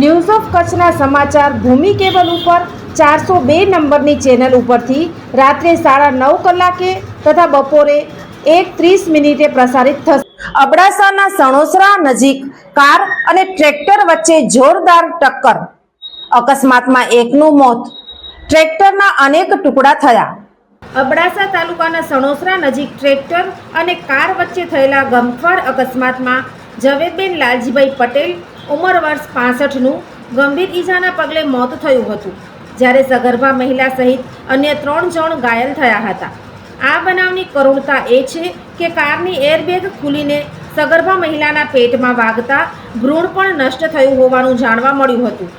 News of કચ્છના સમાચાર ભૂમિ cable ઉપર ચારસો બે નંબરની ચેનલ ઉપરથી રાત્રે સાડા નવ કલાકે તથા બપોરે એક ત્રીસ મિનિટે પ્રસારિત થશે. અબડાસાના સણોસરા નજીક કાર અને ટ્રેક્ટર વચ્ચે જોરદાર ટક્કર. અકસ્માતમાં એકનું મોત. ટ્રેક્ટરના અનેક ટુકડા થયા. અબડાસા તાલુકાના સણોસરા નજીક ટ્રેક્ટર અને કાર વચ્ચે થયેલા ગમખ્વાર અકસ્માતમાં ઝવેરબેન લાલજીભાઈ પટેલ ઉંમર વર્ષ પાસઠનું ગંભીર ઈજાના પગલે મોત થયું હતું, જ્યારે સગર્ભા મહિલા સહિત અન્ય ત્રણ જણ ઘાયલ થયા હતા. આ બનાવની કરુણતા એ છે કે કારની એરબેગ ખુલીને સગર્ભા મહિલાના પેટમાં વાગતા ભ્રૂણ પણ નષ્ટ થયું હોવાનું જાણવા મળ્યું હતું.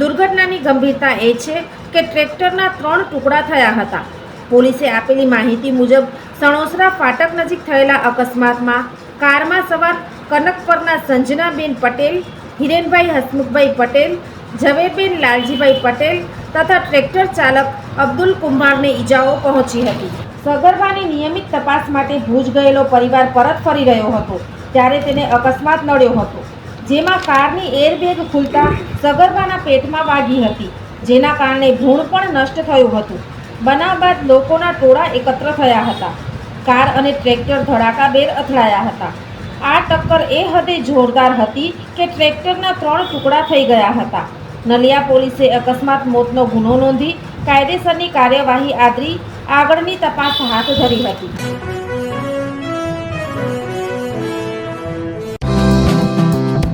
દુર્ઘટનાની ગંભીરતા એ છે કે ટ્રેક્ટરના ત્રણ ટુકડા થયા હતા. પોલીસે આપેલી માહિતી મુજબ સણોસરા ફાટક નજીક થયેલા અકસ્માતમાં કારમાં સવાર કનકપરના સંજનાબેન પટેલ હિરેનભાઈ હસમુખભાઈ પટેલ, ઝવેરબેન લાલજીભાઈ પટેલ તથા ટ્રેક્ટર ચાલક અબ્દુલ કુંભારને ઈજાઓ પહોંચી હતી. સગર્ભાની નિયમિત તપાસ માટે ભુજ ગયેલો પરિવાર પરત ફરી રહ્યો હતો, ત્યારે તેને અકસ્માત નડ્યો હતો. જેમાં કારની એરબેગ ખુલતા સગર્ભાના પેટમાં વાગી હતી, જેના કારણે ભ્રૂણ પણ નષ્ટ થયું હતું. બનાવ બાદ લોકોના ટોળા એકત્ર થયા હતા. કાર અને ટ્રેક્ટર ધડાકાબેર અથડાયા હતા. આ ટક્કર એ હદે જોરદાર હતી કે ટ્રેક્ટરના ત્રણ ટુકડા થઈ ગયા હતા. નલિયા પોલીસે અકસ્માત મોતનો ગુનો નોંધી કાયદેસરની કાર્યવાહી આદરી આગળની તપાસ હાથ ધરી હતી.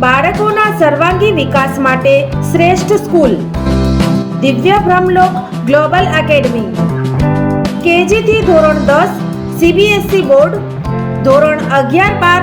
બાળકોના સર્વાંગી વિકાસ માટે શ્રેષ્ઠ સ્કૂલ. દિવ્ય બ્રહ્મલોક ગ્લોબલ એકેડમી. કેજીથી ધોરણ દસ, સીબીએસઈ બોર્ડ, ધોરણ અગિયાર બાર